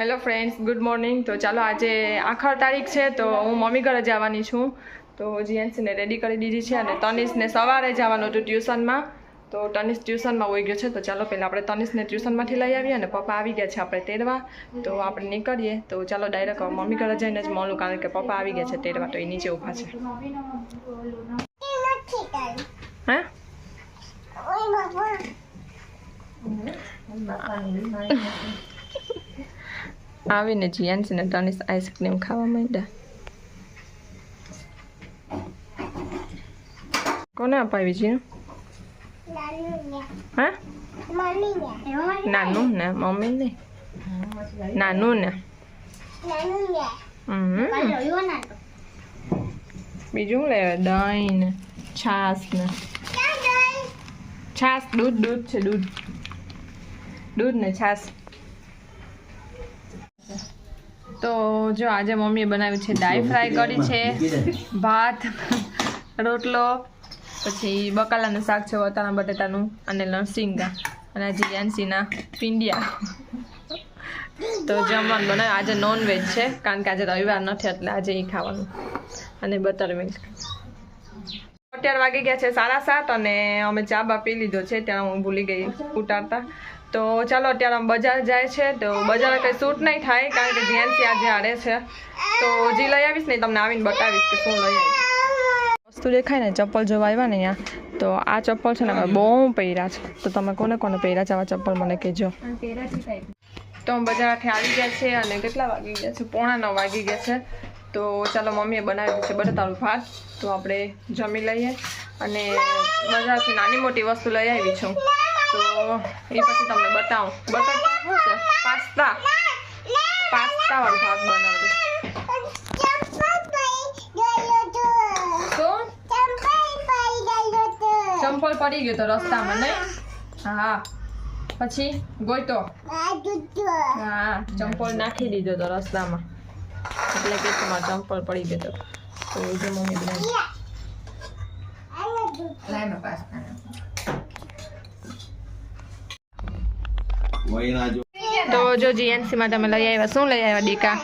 Hello friends good morning તો ચાલો આજે આખર તારીખ છે તો હું મમ્મી ઘરે જવાની છું. તો જીએનસીને રેડી કરી દીધી છે અને તનિષને સવારે જવાનું હતું ટ્યુશનમાં. તો તનિષ ટ્યુશનમાં હોઈ ગયો છે. તો ચાલો પહેલાં આપણે તનિષને ટ્યુશનમાંથી લઈ આવીએ અને પપ્પા આવી ગયા છે આપણે તેડવા. તો આપણે નીકળીએ. તો ચાલો ડાયરેક્ટ મમ્મી ઘરે જઈને જ મળું કારણ કે પપ્પા આવી ગયા છે તેડવા. તો એ નીચે ઊભા છે. હે? આવીને જીયાન્સીને તનિષ આઈસ્ક્રીમ ખાવા માંડ્યા. કોને અપાવી જીનું હે? નાનું ને મમ્મી ને નાનું. ને બીજું શું દહીં ને છાસ ને છાસ દૂધ દૂધ છે દૂધ. દૂધ ને છાસ તો જો આજે મમ્મીએ બનાવ્યું છે દાળ ફ્રાય કરી છે ભાત રોટલો પછી બકાલાનું શાક છે વટાણા બટેટાનું અને લણસીંગા અને આજે યાન્સીના પિંડિયા. તો જમવાનું બનાવ્યું. આજે નોનવેજ છે કારણ કે આજે રવિવાર નથી એટલે આજે એ ખાવાનું. અને બટર મિલ્ક અત્યાર વાગી ગયા છે સાડા સાત અને અમે ચા બા પી લીધો છે ત્યાં હું ભૂલી ગઈ ઉતારતા. તો ચાલો અત્યારે બજાર જાય છે, તો બજાર કંઈ શૂટ નહીં થાય, કારણ કે જીએનસી આજે આડે છે. તો જે લઈ આવીશ ને તમને આવીને બતાવીશ કે શું લઈ આવીશ. વસ્તુ દેખાય ને, ચપ્પલ જોવા આવ્યા ને અહીંયા, તો આ ચપ્પલ છે ને અમે બહુ પહેર્યા છે. તો તમે કોને કોને પહેર્યા છે આવા ચપ્પલ, મને કહેજો. તો બજારથી આવી ગયા છે અને કેટલા વાગી ગયા છે? પોણા નવ વાગી ગયા છે. તો ચાલો મમ્મીએ બનાવ્યું છે બટાટાનું ભાત. તો આપણે જમી લઈએ અને બજારથી નાની મોટી વસ્તુ લઈ આવી છું. તો એ પછી તમને બતાવું. બટાટા શું છે? પાસ્તા. પાસ્તા વાળું ભાત બનાવ્યું ચંપલ પડી ગયો તો રસ્તામાં, નહીં? હા. પછી ગોઈતો. હા, ચંપલ નાખી દીધો તો રસ્તામાં. એટલે કે તમારો ચંપલ પડી ગયો તો. જો મમ્મી બનાવી. તો જો જીએનસીમાં તમે લઈ આવ્યા. શું લઈ આવ્યા દીકા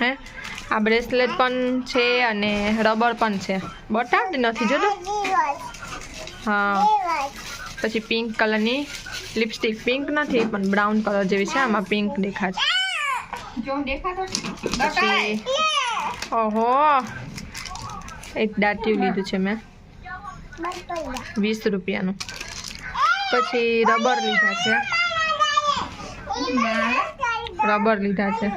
હે? આ બ્રેસલેટ પણ છે અને રબર પણ છે. બટાટ નથી જોતો? હા. પછી પિંક કલરની લિપસ્ટિક. પિંક નથી પણ બ્રાઉન કલર જેવી છે. આમાં પિંક દેખાશે પછી ઓહો. એક દાટિયું લીધું છે મેં. વીસ રૂપિયાનું. પછી રબર લીધા છે. રબર લીધા છે.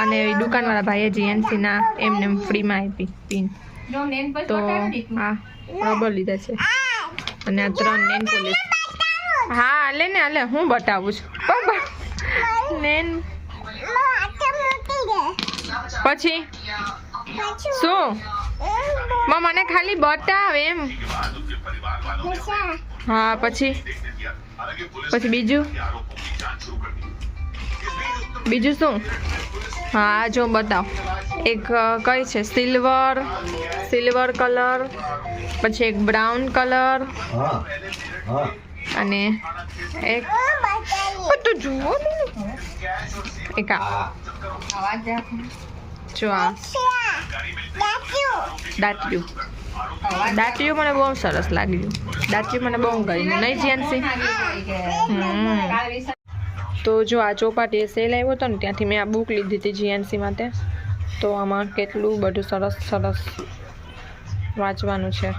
અને દુકાનવાળા ભાઈએ જીએનસીના એમને એમ ફ્રીમાં આપી પિન. તો હા રબર લીધા છે. અને આ ત્રણ નેન પોલીસ હા હાલે ને હાલે હું બતાવું છું. નેન પછી? શું? મને ખાલી બતાવ એમ. હા, પછી? પછી બીજું? બીજું શું? હા જો બતાવ. એક કઈ છે? સિલ્વર સિલ્વર કલર પછી એક બ્રાઉન કલર અને એક તો જુઓ એક આ. જો દાંતિયું. દાંતિયું મને બહુ સરસ લાગ્યું. દાંતિયું મને બહુ ગયું નહીં જીએનસી હમ. તો જો આ ચોપાટીએ સેલ આવ્યો હતો ને ત્યાંથી મેં આ બુક લીધી હતી જીએનસી માટે. તો આમાં કેટલું બધું સરસ સરસ વાંચવાનું છે.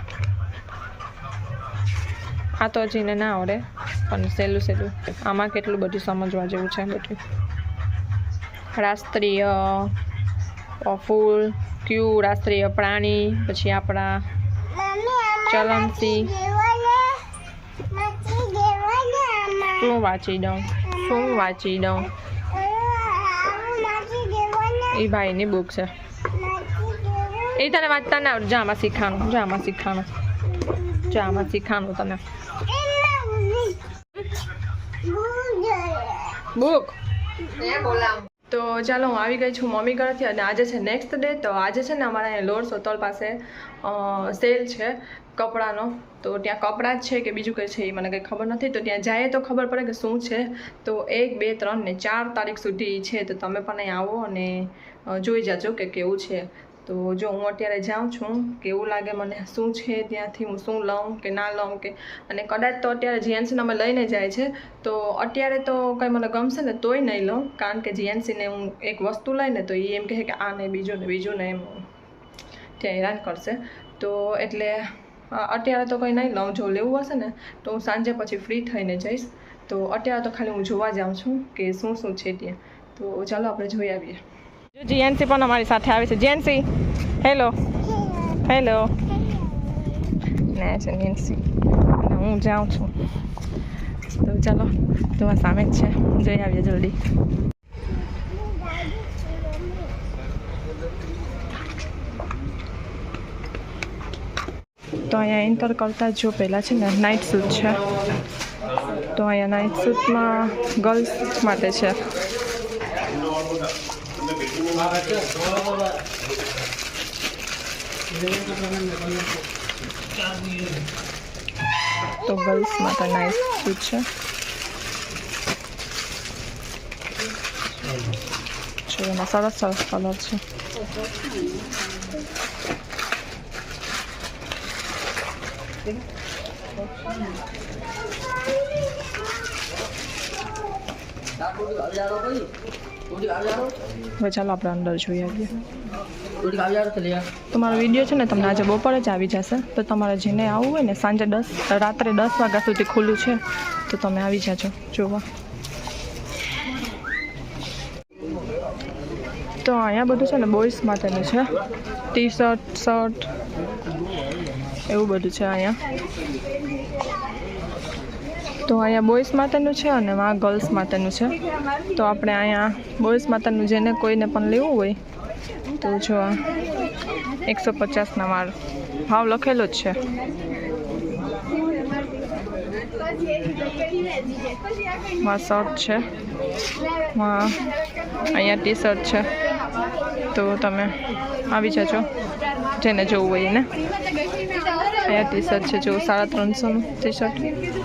આ તો હજી ને આવડે પણ સહેલું સહેલું. આમાં કેટલું બધું સમજવા જેવું છે બધું. રાષ્ટ્રીય ફૂલ ક્યુ રાષ્ટ્રીય પ્રાણી પછી આપણા ચલણસી શું વાંચી દઉં? શું વાંચી દઉં? એ ભાઈની બુક છે. એ તને વાંચતા ના આવડે. જામાં શીખાણું જા જામાં શીખાણું જા શીખાણું તને. બુક તો તો ચાલો હું આવી ગઈ છું મમ્મી ઘરથી અને આજે છે નેક્સ્ટ ડે તો આજે છે ને અમારા અહીંયા લોડ સોતોલ પાસે સેલ છે કપડાનો. તો ત્યાં કપડાં જ છે કે બીજું કંઈ છે એ મને કંઈ ખબર નથી. તો ત્યાં જાય તો ખબર પડે કે શું છે. તો એક, બે, ત્રણ ને ચાર તારીખ સુધી છે. તો તમે પણ અહીં આવો અને જોઈ જાજો કે કેવું છે. તો જો હું અત્યારે જાઉં છું, કેવું લાગે મને? શું છે ત્યાંથી? હું શું લઉં કે ના લઉં કે? અને કદાચ તો અત્યારે જીએનસીને અમે લઈને જાય છે, તો અત્યારે તો કંઈ મને ગમશે ને તોય નહીં લઉં, કારણ કે જીએનસીને હું એક વસ્તુ લઈને તો એ એમ કહે કે આ નહીં બીજું ને બીજું ને એમ ત્યાં હેરાન કરશે. તો એટલે અત્યારે તો કંઈ નહીં લઉં, જો લેવું હશે ને, તો હું સાંજે પછી ફ્રી થઈને જઈશ. તો અત્યારે તો ખાલી હું જોવા જાઉં છું કે શું શું છે ત્યાં. તો ચાલો આપણે જોઈ આવીએ. જો જીએનસી પણ અમારી સાથે આવે છે. GNC hello. હેલો. ને છે નેન્સી અને હું જાઉં છું. તો ચાલો, તમારા સામે જ છે. જોઈ આવીએ જલ્દી. તો અહીંયા એન્ટર કરતા જો પહેલાં છે ને નાઇટ સૂટ છે. તો અહીંયા નાઇટ સૂટમાં ગર્લ્સ માટે છે. તો ગર્લ્સ માટે નાઇસ સૂટ છે જો એમાં સરસ સરસ કલર છે હવે ચાલો આપણે અંદર જોઈ આવીએ તમારો વીડિયો છે ને તમને આજે બપોરે જ આવી જશે. તો તમારે જેને આવવું હોય ને સાંજે દસ રાત્રે દસ વાગ્યા સુધી ખુલ્લું છે. તો તમે આવી જાજો જોવા. તો અહીંયા બધું છે ને બોયસ માટેનું છે. ટી શર્ટ શર્ટ એવું બધું છે અહીંયા. તો અહીંયા બોયસ માટેનું છે અને આ ગર્લ્સ માટેનું છે. તો આપણે અહીંયા બોયસ માટેનું જેને કોઈને પણ લેવું હોય, તો જો આ એકસો પચાસના વાળ. ભાવ લખેલો જ છે. માં શર્ટ છે. માં અહીંયા ટી શર્ટ છે. તો તમે આવી જજો, જેને જોવું હોય એને. અહીંયા ટી શર્ટ છે, જો સાડા ત્રણસોનું ટી શર્ટ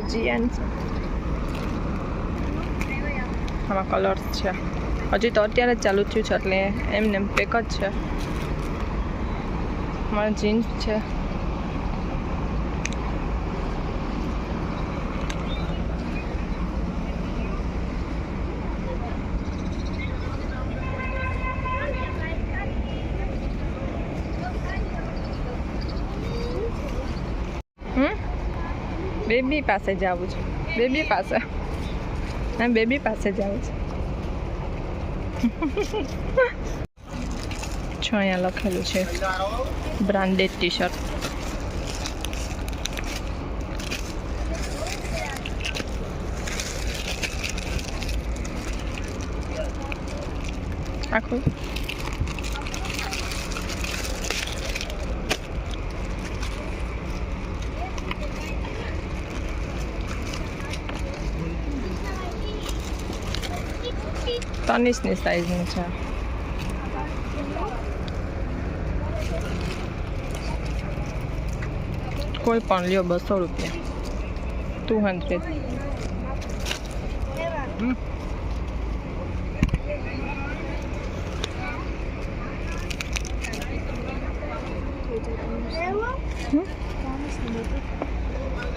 છે આમાં કલર્સ છે. હજી તો અત્યારે જ ચાલુ થયું છે, એટલે એમને પેક જ છે. મારા જીન્સ છે હમ બેબી પાસે જવું છે. બેબી પાસે. ના બેબી પાસે જવું છે. જો અહીંયા લખેલું છે બ્રાન્ડેડ ટી શર્ટ આખું? તનિષની સાઈઝનું છે કોઈ પણ લ્યો બસો રૂપિયા ટુ હંડ્રેડ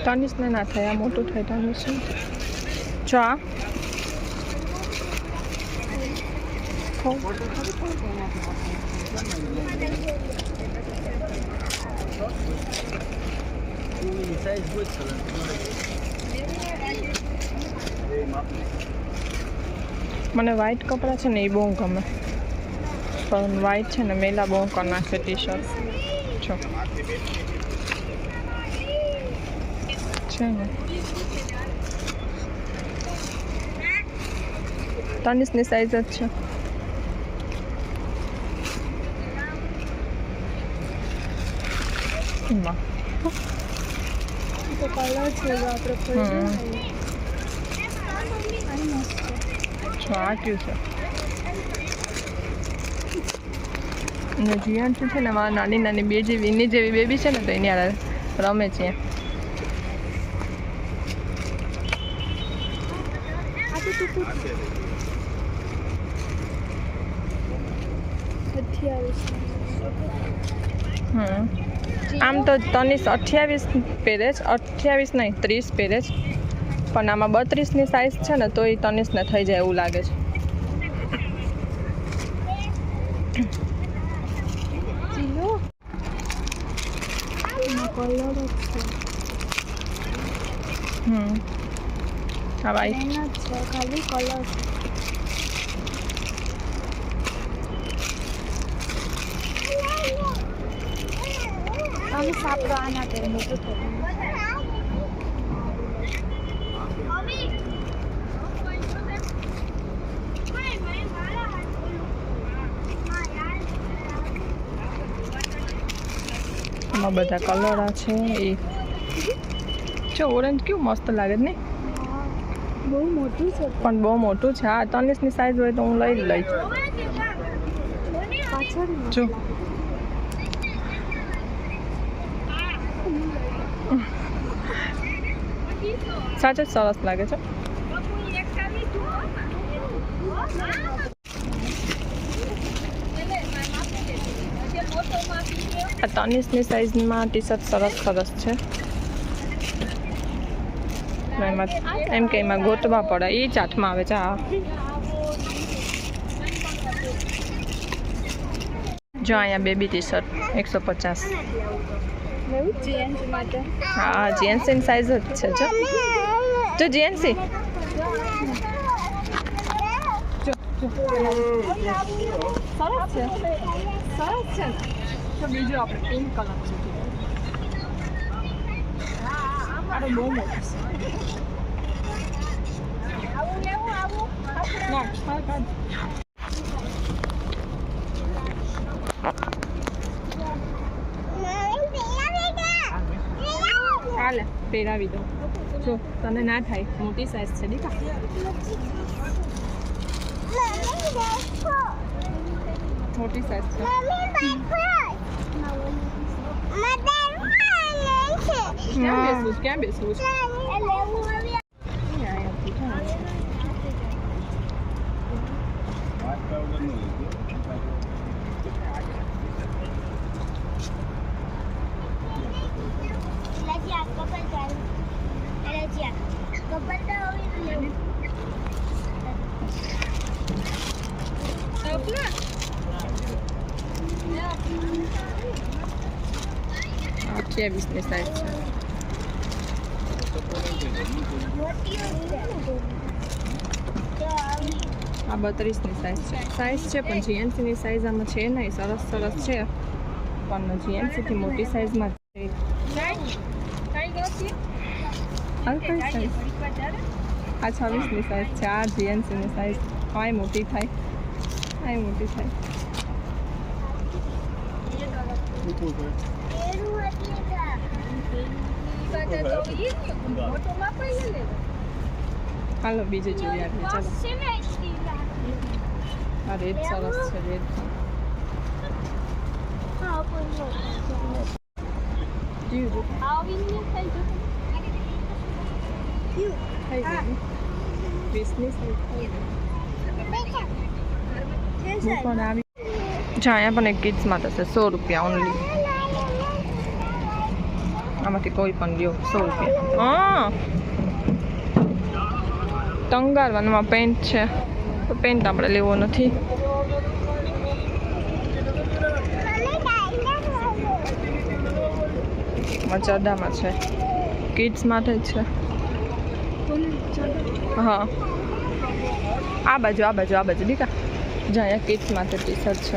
તનિષને ના થાય આ મોટું થાય ટનિસ જો આ મને વ્હાઈટ કપડાં છે ને એ બહુ ગમે. પણ વ્હાઈટ છે ને મેલા બહુ કરી નાખે ટી શર્ટ છો છે ને. તનિષની સાઈઝ જ છે. એમાં છે અને જીયાન છે ને મારા નાની નાની બે જેવી, એની જેવી બેબી છે ને, તો એની આ રમે છે. હમ. આમ તો તનિષ અઠ્યાવીસ પહેરે છે અઠ્યાવીસ નહીં, ત્રીસ પહેરે છે પણ આમાં બત્રીસની સાઇઝ છે ને, તો એ તનિષને થઈ જાય એવું લાગે છે. હમ. આ વાઈટ. છે, ખાલી કલર આના મોટો આમાં બધા કલર છે એ. જો ઓરેન્જ કેવું મસ્ત લાગે ને? બહુ મોટું છે પણ બહુ મોટું છે. હા તનિષની સાઈઝ હોય તો હું લઈ જ લઈશ. પાછળ જો. સાચે જ સરસ લાગે છે. તનિષની સાઈઝમાં ટી શર્ટ સરસ સરસ છે. એમાં એમ કે એમાં ગોતવા પડે એ જ હાથમાં આવે છે હા જો અહીંયા બેબી ટી શર્ટ એકસો પચાસ. હા જેન્સીની સાઈઝ જ છે જો. જો જીએનસી સરસ છે. સરસ છે. તો બીજું આપણે પિંક કલર છે બહુ મોટું છે. પહેરાવી દો. જો તને ના થાય. મોટી સાઈઝ છે દીકા. મોટી સાઈઝ છે. ક્યાં બેસવું? ક્યાં બેસવું છે અહીંયા, અહીંયાથી જાઓ. આ અઠ્યાવીસની સાઈઝ છે આ બત્રીસની સાઈઝ છે. સાઈઝ છે, પણ જીએનસીની સાઈઝ આમાં છે નહીં. સરસ સરસ છે. પણ જીએનસીથી મોટી સાઈઝમાં છે. આ આ છવ્વીસની સાઈઝ છે. આ જીએનસીની સાઈઝ આય મોટી થાય. આય મોટી થાય. હાલો બીજે જોઈએ આપણે ચાલો. આ રેડ સરસ છે અહીંયા પણ એક કિડ્સ માટે છે સો રૂપિયા ઓનલી આમાંથી કોઈ પણ લ્યો, સો રૂપિયા. હા. ટંગારવાનમાં પેન્ટ છે. તો પેન્ટ આપણે લેવો નથી. ચાદામાં છે. કિડ્સ માટે છે. હા. આ બાજુ આ બાજુ આ બાજુ. દીકા. જ્યાં કિડ્સ માટે ટી શર્ટ છે.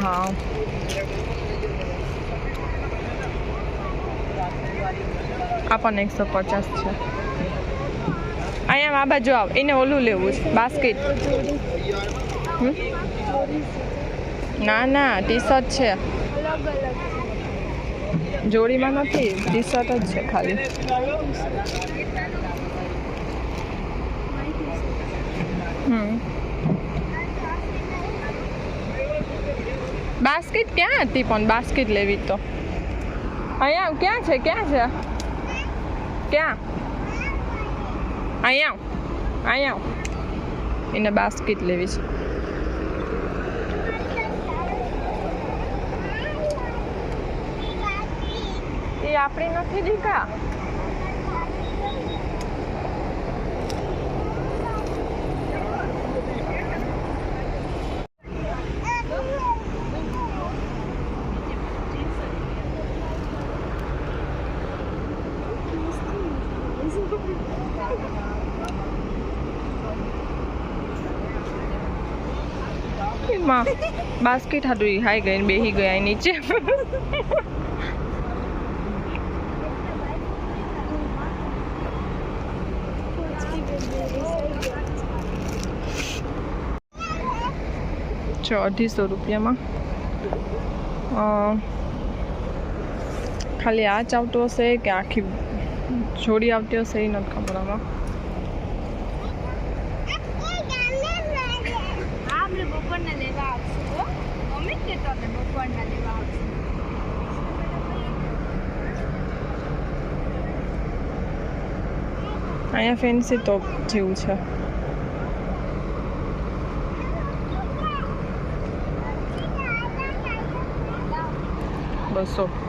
હા. આ પણ એકસો પચાસ છે. અહીંયા આ બાજુ આવ, એને ઓલું લેવું છે, બાસ્કેટ? ના ના ટી શર્ટ છે. જોડીમાં નથી ટી શર્ટ જ છે ખાલી. હમ. બાસ્કેટ ક્યાં હતી પણ બાસ્કેટ લેવી તો? અહીંયા ક્યાં છે ક્યાં છે? ક્યાં અહીંયા. અહીંયા. એને બાસ્કેટ લેવી છે એ આપણી નથી દીકા માં બાસ્કેટ હતું હાઈ ગઈ બેસી ગયા નીચે. અઢીસો રૂપિયામાં. ખાલી આ જ આવતું હશે કે આખી જોડી આવતી હશે, એ નથી ખબર આમાં હા આપણે બપોરના લેવા આવશું, હો. મમ્મી જ કહેતો હતો બપોરના લેવા આવશું. અહીંયા ફેન્સી ટોપ જેવું છે. બસો.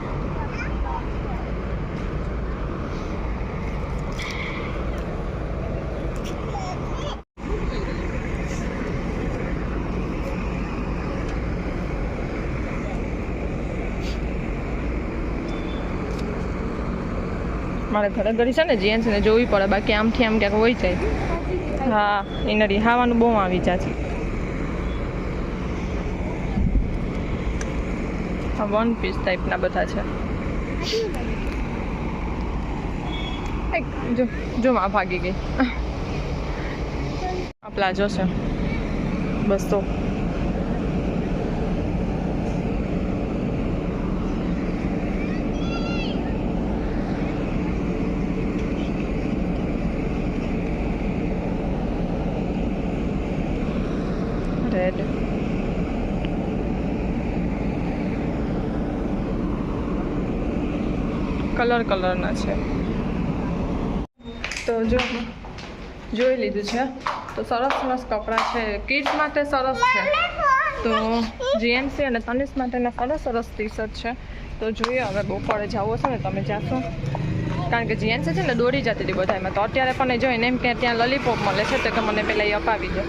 મારે ઘરે ઘડી છે ને જેન્ટ્સને જોવી પડે. બાકી આમથી આમ ક્યાંક હોય જાય. હા એને રિહાવાનું બહુ આવી જાય આ વન પીસ ટાઈપના બધા છે. જો જો માં ભાગી ગઈ. આ પ્લાઝો છે. બસો રેડ કલર કલરના છે. તો જો જોઈ લીધું છે. તો સરસ સરસ કપડાં છે. કિડ્સ માટે સરસ છે. તો જીએમસી અને તનિષ માટેના સરસ સરસ ટી શર્ટ છે. તો જોઈએ હવે બપોરે જવું હશે ને તમે જાશો કારણ કે જીએનસી છે ને દોડી જતી હતી બધામાં તો અત્યારે પણ જોઈને એમ કે ત્યાં લોલીપોપ મળે છે તો કે મને પહેલાં એ અપાવી દે.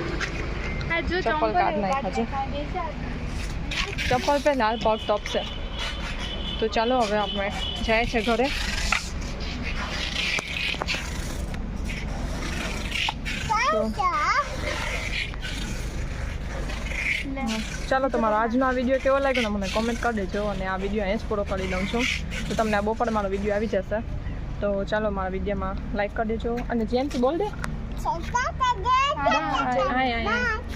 ચપ્પલ કાઢ નાખ્યા છે. ચપ્પલ પહેલાં પગ તપશે. તો ચાલો હવે આપણે જાય છે ઘરે. તો ચાલો તમારો આજનો આ વીડિયો કેવો લાગ્યો ને મને કોમેન્ટ કરી દેજો અને આ વીડિયો અહીં જ પૂરો કરી દઉં છું. તો તમને આ બપોર મારો વીડિયો આવી જશે. તો ચાલો મારા વિડીયોમાં લાઈક કરી દેજો. અને જેનથી બોલ દે. બાય